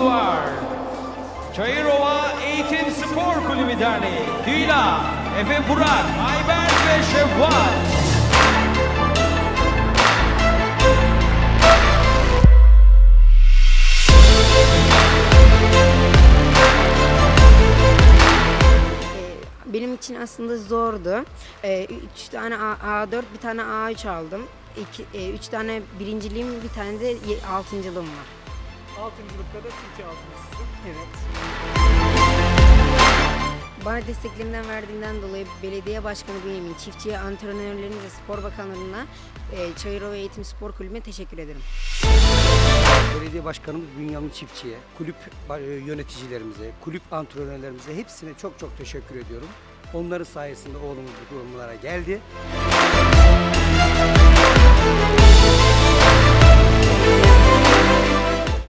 okul var. Çayırova Eğitim Spor Kulübü Derneği. Düğla, Efe Burak, Ayber ve Şevval. Ee, Benim için aslında zordu. Ee, Üç tane A- A4, bir tane A3 aldım. İki, e, üç tane birinciliğim, bir tane de altıncılığım var. Altıncılıkta da Türkiye altıncısı. Evet. Bana desteklerinden verdiğinden dolayı belediye başkanı Bünyamin Çiftçi'ye, antrenörlerimize, spor bakanlarına, e, Çayırova Eğitim Spor Kulübü'ne teşekkür ederim. Belediye Başkanımız Bünyamin Çiftçi'ye, kulüp e, yöneticilerimize, kulüp antrenörlerimize hepsine çok çok teşekkür ediyorum. Onların sayesinde oğlumuz bu durumlara geldi.